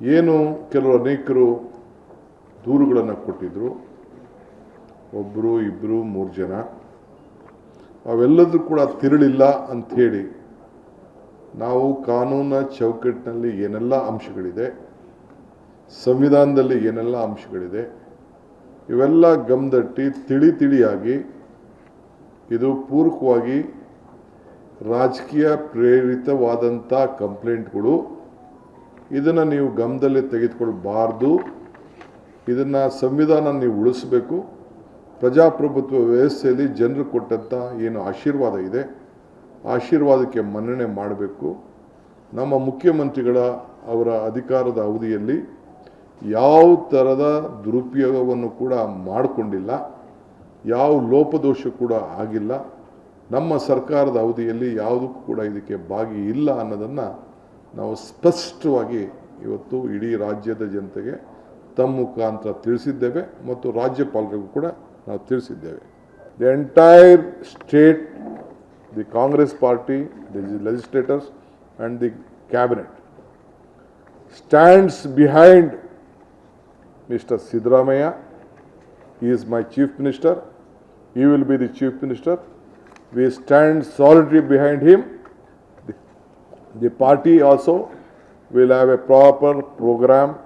ಏನು ಕೆಲವು ಅನೇಕರು ದೂರುಗಳನ್ನು ಕೊಟ್ಟಿದ್ರು. ಒಬ್ಬರು ಇಬ್ಬರು ಮೂರು ಜನ. ಅವೆಲ್ಲದರೂ ಕೂಡ ತಿರುಳಿಲ್ಲ ಅಂಥೇಳಿ ನಾವು ಕಾನೂನ ಚೌಕಟ್ಟಿನಲ್ಲಿ ಏನೆಲ್ಲ ಅಂಶಗಳಿದೆ, ಸಂವಿಧಾನದಲ್ಲಿ ಏನೆಲ್ಲ ಅಂಶಗಳಿದೆ, ಇವೆಲ್ಲ ಗಮದಟ್ಟಿ ತಿಳಿ ತಿಳಿಯಾಗಿ ಇದು ಪೂರಕವಾಗಿ ರಾಜಕೀಯ ಪ್ರೇರಿತವಾದಂಥ ಕಂಪ್ಲೇಂಟ್ಗಳು ಇದನ್ನು ನೀವು ಗಮನದಲ್ಲಿ ತೆಗೆದುಕೊಳ್ಬಾರ್ದು. ಇದನ್ನು ಸಂವಿಧಾನ ನೀವು ಉಳಿಸಬೇಕು. ಪ್ರಜಾಪ್ರಭುತ್ವ ವ್ಯವಸ್ಥೆಯಲ್ಲಿ ಜನರು ಕೊಟ್ಟಂಥ ಏನು ಆಶೀರ್ವಾದ ಇದೆ, ಆಶೀರ್ವಾದಕ್ಕೆ ಮನ್ನಣೆ ಮಾಡಬೇಕು. ನಮ್ಮ ಮುಖ್ಯಮಂತ್ರಿಗಳ ಅವರ ಅಧಿಕಾರದ ಅವಧಿಯಲ್ಲಿ ಯಾವ ಥರದ ದುರುಪಯೋಗವನ್ನು ಕೂಡ ಮಾಡಿಕೊಂಡಿಲ್ಲ, ಯಾವ ಲೋಪದೋಷ ಕೂಡ ಆಗಿಲ್ಲ. ನಮ್ಮ ಸರ್ಕಾರದ ಅವಧಿಯಲ್ಲಿ ಯಾವುದಕ್ಕೂ ಕೂಡ ಇದಕ್ಕೆ ಭಾಗಿ ಇಲ್ಲ ಅನ್ನೋದನ್ನು ನಾವು ಸ್ಪಷ್ಟವಾಗಿ ಇವತ್ತು ಇಡೀ ರಾಜ್ಯದ ಜನತೆಗೆ ತಮ್ಮ ಮುಖಾಂತರ ತಿಳಿಸಿದ್ದೇವೆ ಮತ್ತು ರಾಜ್ಯಪಾಲರಿಗೂ ಕೂಡ ನಾವು ತಿಳಿಸಿದ್ದೇವೆ. The entire state the Congress party the legislators and the cabinet stands behind mister Siddaramaiah is my chief minister he will be the chief minister we stand stand behind him the party also will have a proper program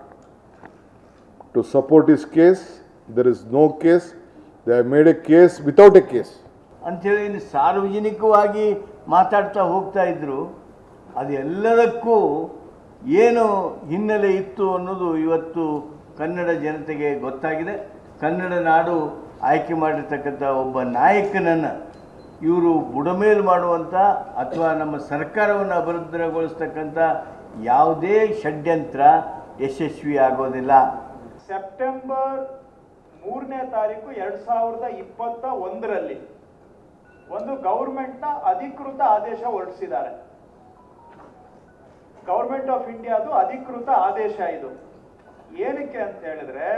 to support his case there is no case they have made a case without a case ಅಂಥೇಳಿ ಸಾರ್ವಜನಿಕವಾಗಿ ಮಾತಾಡ್ತಾ ಹೋಗ್ತಾ ಇದ್ರು ಅದೆಲ್ಲದಕ್ಕೂ ಏನು ಹಿನ್ನೆಲೆ ಇತ್ತು ಅನ್ನೋದು ಇವತ್ತು ಕನ್ನಡ ಜನತೆಗೆ ಗೊತ್ತಾಗಿದೆ ಕನ್ನಡ ನಾಡು ಆಯ್ಕೆ ಮಾಡಿರ್ತಕ್ಕಂಥ ಒಬ್ಬ ನಾಯಕನನ್ನು ಇವರು ಬುಡಮೇಲು ಮಾಡುವಂಥ ಅಥವಾ ನಮ್ಮ ಸರ್ಕಾರವನ್ನು ಅಭಿವೃದ್ಧಿಗೊಳಿಸ್ತಕ್ಕಂಥ ಯಾವುದೇ ಷಡ್ಯಂತ್ರ ಯಶಸ್ವಿ ಆಗೋದಿಲ್ಲ. ಸೆಪ್ಟೆಂಬರ್ ಮೂರನೇ ತಾರೀಕು ಎರಡು ಸಾವಿರದ ಇಪ್ಪತ್ತ ಒಂದರಲ್ಲಿ ಒಂದು ಗೌರ್ಮೆಂಟ್ನ ಅಧಿಕೃತ ಆದೇಶ ಹೊರಡಿಸಿದ್ದಾರೆ. ಗೌರ್ಮೆಂಟ್ ಆಫ್ ಇಂಡಿಯಾದು ಅಧಿಕೃತ ಆದೇಶ ಇದು. ಏನಕ್ಕೆ ಅಂತ ಹೇಳಿದ್ರೆ,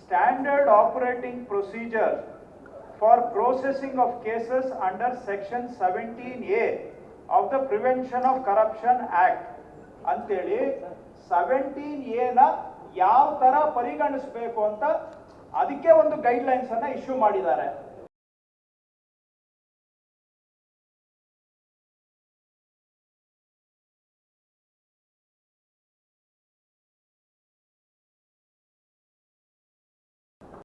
standard operating procedure processing of cases under section seventeen A of the prevention of corruption act ಅಂತೇಳಿ ಸೆವೆಂಟೀನ್ ಎನ ಯಾವ ತರ ಪರಿಗಣಿಸಬೇಕು ಅಂತ ಅದಕ್ಕೆ ಒಂದು ಗೈಡ್ಲೈನ್ಸ್ ಅನ್ನ ಇಶ್ಯೂ ಮಾಡಿದ್ದಾರೆ.